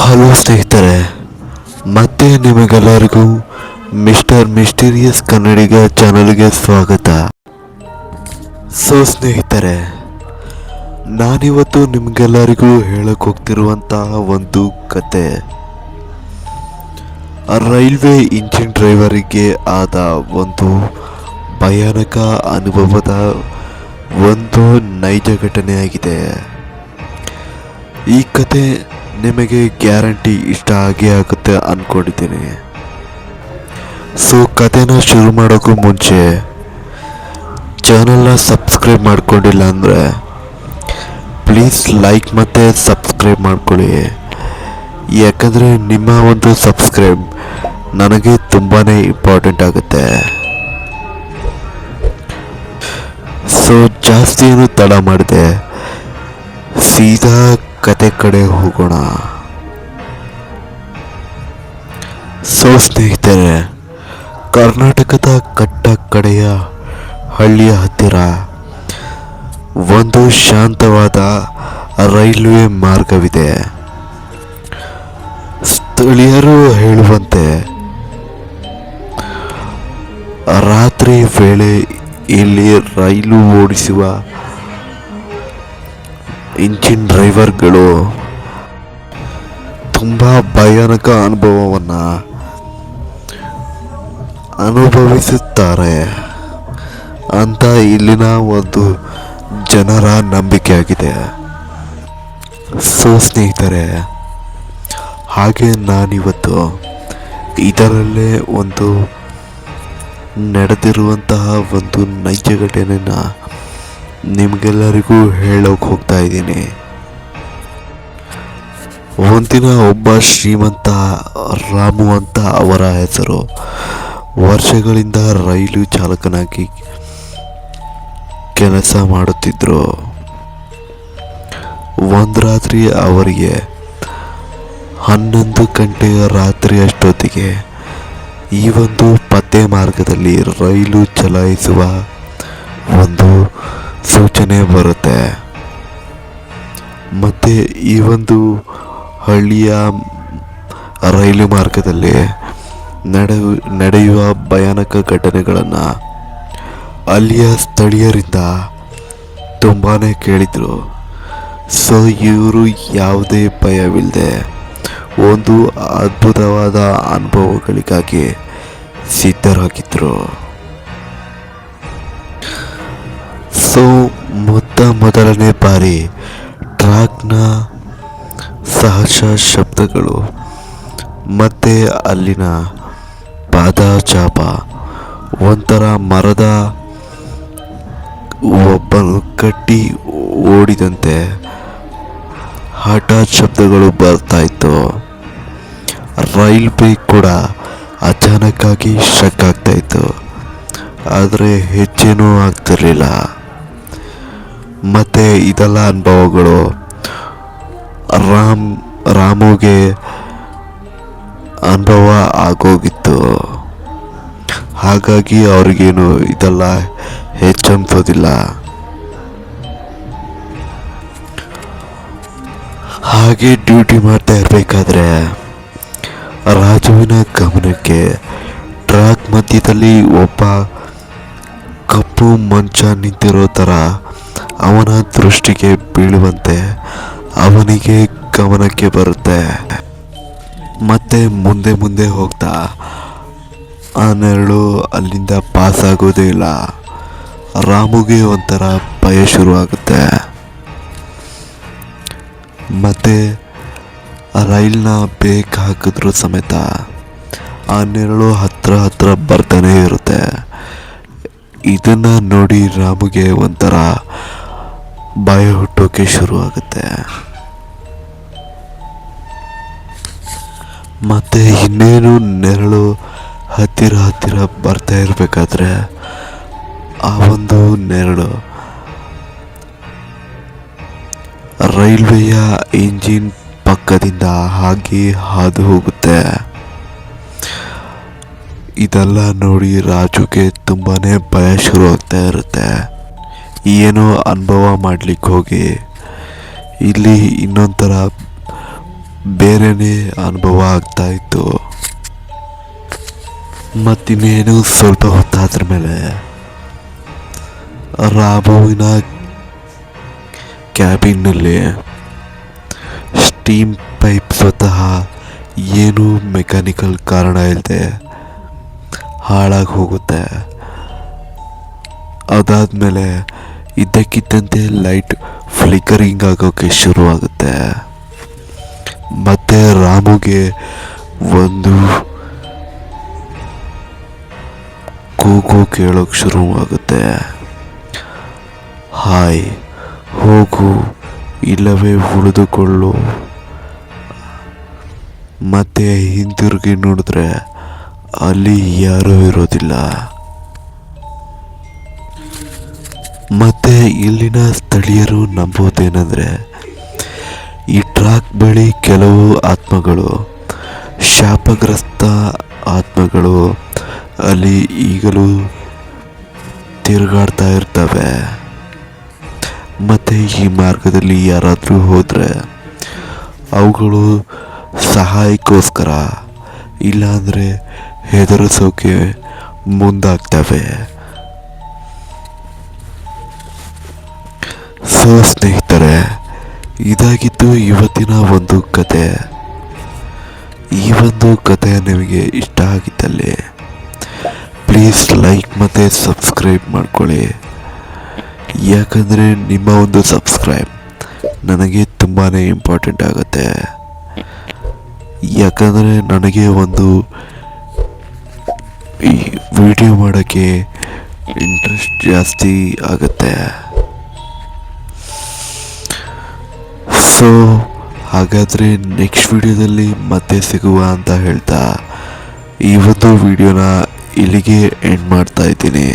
Hello ಸ್ನೇಹಿತರೆ, ಮತ್ತೆ ನಿಮಗೆಲ್ಲರಿಗೂ ಮಿಸ್ಟರ್ ಮಿಸ್ಟೀರಿಯಸ್ ಕನ್ನಡಿಗ ಚಾನಲ್ಗೆ ಸ್ವಾಗತ. ಸೊ ಸ್ನೇಹಿತರೆ, ನಾನಿವತ್ತು ನಿಮಗೆಲ್ಲರಿಗೂ ಹೇಳಕ್ ಹೋಗ್ತಿರುವಂತಹ ಒಂದು ಕತೆ. ರೈಲ್ವೆ ಇಂಜಿನ್ ಡ್ರೈವರಿಗೆ ಆದ ಒಂದು ಭಯಾನಕ ಅನುಭವದ ಒಂದು ನೈಜ ಘಟನೆಯಾಗಿದೆ. ಈ ಕತೆ ನಿಮಗೆ ಗ್ಯಾರಂಟಿ ಇಷ್ಟ ಆಗೇ ಆಗುತ್ತೆ ಅಂದ್ಕೊಂಡಿದ್ದೀನಿ ಸೊ, ಕಥೆನ ಶುರು ಮಾಡೋಕ್ಕೂ ಮುಂಚೆ ಚಾನಲ್ನ ಸಬ್ಸ್ಕ್ರೈಬ್ ಮಾಡ್ಕೊಂಡಿಲ್ಲ ಅಂದರೆ ಪ್ಲೀಸ್ ಲೈಕ್ ಮತ್ತು ಸಬ್ಸ್ಕ್ರೈಬ್ ಮಾಡ್ಕೊಳ್ಳಿ. ಯಾಕಂದರೆ ನಿಮ್ಮ ಒಂದು ಸಬ್ಸ್ಕ್ರೈಬ್ ನನಗೆ ತುಂಬಾ ಇಂಪಾರ್ಟೆಂಟ್ ಆಗುತ್ತೆ. ಸೊ ಜಾಸ್ತಿ ಏನು ತಡ ಮಾಡಿದೆ. ಸೀದಾ ಕತೆ ಕಡೆ ಹೋಗೋಣ. ಸೊ ಸ್ನೇಹಿತರೆ, ಕರ್ನಾಟಕದ ಕಟ್ಟ ಕಡೆಯ ಹಳ್ಳಿಯ ಹತ್ತಿರ ಒಂದು ಶಾಂತವಾದ ರೈಲ್ವೆ ಮಾರ್ಗವಿದೆ. ಸ್ಥಳೀಯರು ಹೇಳುವಂತೆ ರಾತ್ರಿ ವೇಳೆ ಇಲ್ಲಿ ರೈಲು ಓಡಿಸುವ ಇಂಜಿನ್ ಡ್ರೈವರ್ಗಳು ತುಂಬ ಭಯಾನಕ ಅನುಭವವನ್ನು ಅನುಭವಿಸುತ್ತಾರೆ. ಅಂತ ಇಲ್ಲಿನ ಒಂದು ಜನರ ನಂಬಿಕೆಯಾಗಿದೆ. ಸೊ ಸ್ನೇಹಿತರೆ, ಹಾಗೆ ನಾನಿವತ್ತು ಇದರಲ್ಲೇ ಒಂದು ನಡೆದಿರುವಂತಹ ಒಂದು ನೈಜ ಘಟನೆನ ನಿಮಗೆಲ್ಲರಿಗೂ ಹೇಳೋಕೆ ಹೋಗ್ತಾ ಇದ್ದೀನಿ. ಒಂದಿನ ಒಬ್ಬ ಶ್ರೀಮಂತ ರಾಮು ಅಂತ ಅವರ ಹೆಸರು. ವರ್ಷಗಳಿಂದ ರೈಲು ಚಾಲಕನಾಗಿ ಕೆಲಸ ಮಾಡುತ್ತಿದ್ದರು ಒಂದು ರಾತ್ರಿ ಅವರಿಗೆ ಹನ್ನೊಂದು ಗಂಟೆಯ ರಾತ್ರಿ ಅಷ್ಟೊತ್ತಿಗೆ ಈ ಒಂದು ಪತ್ತೆ ಮಾರ್ಗದಲ್ಲಿ ರೈಲು ಚಲಾಯಿಸುವ ಒಂದು ಸೂಚನೆ ಬರುತ್ತೆ. ಮತ್ತು ಈ ಒಂದು ಹಳ್ಳಿಯ ರೈಲು ಮಾರ್ಗದಲ್ಲಿ ನಡೆ ನಡೆಯುವ ಭಯಾನಕ ಘಟನೆಗಳನ್ನು ಅಲ್ಲಿಯ ಸ್ಥಳೀಯರಿಂದ ತುಂಬಾ ಕೇಳಿದರು. ಸೊ ಇವರು ಯಾವುದೇ ಭಯವಿಲ್ಲದೆ ಒಂದು ಅದ್ಭುತವಾದ ಅನುಭವಗಳಿಗಾಗಿ ಸಿದ್ಧರಾಗಿದ್ದರು ಸೊ ಮೊತ್ತ ಮೊದಲನೇ ಬಾರಿ ಟ್ರ್ಯಾಕ್ನ ಸಹಜ ಶಬ್ದಗಳು. ಮತ್ತು ಅಲ್ಲಿನ ಪಾದಚಾಪ, ಒಂಥರ ಮರದ ಒಬ್ಬನು ಕಟ್ಟಿ ಓಡಿದಂತೆ ಹಠಾತ್ ಶಬ್ದಗಳು ಬರ್ತಾಯಿತ್ತು ರೈಲ್ ಬ್ರೇಕ್ ಕೂಡ ಅಚಾನಕ್ಕಾಗಿ ಶಕ್ ಆಗ್ತಾಯಿತ್ತು ಆದರೆ ಹೆಚ್ಚೇನೂ ಆಗ್ತಿರ್ಲಿಲ್ಲ. ಮತ್ತು ಇದೆಲ್ಲ ಅನುಭವಗಳು. ರಾಮ್, ರಾಮುಗೆ ಅನುಭವ ಆಗೋಗಿತ್ತು. ಹಾಗಾಗಿ ಅವ್ರಿಗೇನು ಇದೆಲ್ಲ ಹೆಚ್ಚನ್ಸೋದಿಲ್ಲ ಹಾಗೆ ಡ್ಯೂಟಿ ಮಾಡ್ತಾ ಇರಬೇಕಾದ್ರೆ ರಾಜುವಿನ ಗಮನಕ್ಕೆ ಟ್ರ್ಯಾಕ್ ಮಧ್ಯದಲ್ಲಿ ಒಬ್ಬ ಕಪ್ಪು ಮಂಚ ನಿಂತಿರೋ ಥರ ಅವನ ದೃಷ್ಟಿಗೆ ಬೀಳುವಂತೆ ಅವನಿಗೆ ಗಮನಕ್ಕೆ ಬರುತ್ತೆ. ಮತ್ತೆ ಮುಂದೆ ಮುಂದೆ ಹೋಗ್ತಾ ಆ ನೆರಳು ಅಲ್ಲಿಂದ ಪಾಸ್ ಆಗೋದೇ ಇಲ್ಲ. ರಾಮುಗೆ ಒಂಥರ ಭಯ ಶುರುವಾಗುತ್ತೆ. ಮತ್ತೆ ರೈಲ್ನ ಬೇಕ್ ಹಾಕಿದ್ರು ಸಮೇತ ಆ ನೆರಳು ಹತ್ರ ಹತ್ರ ಬರ್ತಾನೆ ಇರುತ್ತೆ. ಇದನ್ನು ನೋಡಿ ರಾಮುಗೆ ಒಂಥರ ಭಯ ಹುಟ್ಟೋಕೆ ಶುರುವಾಗುತ್ತೆ. ಮತ್ತು ಇನ್ನೇನು ನೆರಳು ಹತ್ತಿರ ಹತ್ತಿರ ಬರ್ತಾ ಇರಬೇಕಾದ್ರೆ ಆ ಒಂದು ನೆರಳು. ರೈಲ್ವೆಯ ಇಂಜಿನ್ ಪಕ್ಕದಿಂದ ಹಾಗೆ ಹಾದು ಹೋಗುತ್ತೆ. ಇದೆಲ್ಲ ನೋಡಿ ರಾಜುಗೆ ತುಂಬಾ ಭಯ ಶುರುವಾಗ್ತಾ ಇರುತ್ತೆ. ಏನೋ ಅನುಭವ ಮಾಡ್ಲಿಕ್ಕೆ ಹೋಗಿ. ಇಲ್ಲಿ ಇನ್ನೊಂಥರ ಬೇರೆಯೇ ಅನುಭವ ಆಗ್ತಾ ಇತ್ತು. ಮತ್ತಿನ್ನೇನು ಸ್ವಲ್ಪ ಹೊತ್ತಾದ್ರ ಮೇಲೆ ರಾಬುವಿನ ಕ್ಯಾಬಿನ್ನಲ್ಲಿ ಸ್ಟೀಮ್ ಪೈಪ್ ಸ್ವತಃ ಏನು ಮೆಕ್ಯಾನಿಕಲ್ ಕಾರಣ ಇಲ್ಲದೆ ಹಾಳಾಗಿ ಹೋಗುತ್ತೆ. ಅದಾದಮೇಲೆ ಇದ್ದಕ್ಕಿದ್ದಂತೆ ಲೈಟ್ ಫ್ಲಿಕರಿಂಗ್ ಆಗೋಕ್ಕೆ ಶುರುವಾಗುತ್ತೆ. ಮತ್ತೆ ರಾಮುಗೆ ಒಂದು ಕೂಗು ಕೇಳೋಕ್ಕೆ ಶುರುವಾಗುತ್ತೆ. ಹಾಯ್, ಹೋಗು, ಇಲ್ಲವೇ ಉಳಿದುಕೊಳ್ಳು. ಮತ್ತೆ ಹಿಂತಿರುಗಿ ನೋಡಿದ್ರೆ ಅಲ್ಲಿ ಯಾರೂ ಇರೋದಿಲ್ಲ. ಮತ್ತೆ ಇಲ್ಲಿನ ಸ್ಥಳೀಯರು ನಂಬುವುದೇನೆಂದರೆ, ಈ ಟ್ರಾಕ್ ಬಳಿ ಕೆಲವು ಆತ್ಮಗಳು, ಶಾಪಗ್ರಸ್ತ ಆತ್ಮಗಳು ಅಲ್ಲಿ ಈಗಲೂ ತಿರುಗಾಡ್ತಾ ಇರ್ತವೆ. ಮತ್ತು ಈ ಮಾರ್ಗದಲ್ಲಿ ಯಾರಾದರೂ ಹೋದರೆ ಅವುಗಳು ಸಹಾಯಕ್ಕೋಸ್ಕರ ಇಲ್ಲಾಂದರೆ ಹೆದರಿಸೋಕೆ ಮುಂದಾಗ್ತವೆ. ಸೊ ಸ್ನೇಹಿತರೆ, ಇದಾಗಿದ್ದು ಇವತ್ತಿನ ಒಂದು ಕತೆ. ಈ ಒಂದು ಕತೆ ನಿಮಗೆ ಇಷ್ಟ ಆಗಿದ್ದಲ್ಲಿ ಪ್ಲೀಸ್ ಲೈಕ್ ಮತ್ತು ಸಬ್ಸ್ಕ್ರೈಬ್ ಮಾಡ್ಕೊಳ್ಳಿ. ಯಾಕಂದರೆ ನಿಮ್ಮ ಒಂದು ಸಬ್ಸ್ಕ್ರೈಬ್ ನನಗೆ ತುಂಬಾ ಇಂಪಾರ್ಟೆಂಟ್ ಆಗುತ್ತೆ. ಯಾಕಂದರೆ ನನಗೆ ಒಂದು ಈ ವಿಡಿಯೋ ಮಾಡೋಕ್ಕೆ ಇಂಟ್ರೆಸ್ಟ್ ಜಾಸ್ತಿ ಆಗುತ್ತೆ. ಸೊ ಹಾಗಾದರೆ ನೆಕ್ಸ್ಟ್ ವಿಡಿಯೋದಲ್ಲಿ ಮತ್ತೆ ಸಿಗುವ ಅಂತ ಹೇಳ್ತಾ ಇವತ್ತು ವಿಡಿಯೋನ ಇಲ್ಲಿಗೆ ಎಂಡ್ ಮಾಡ್ತಾ ಇದ್ದೀನಿ.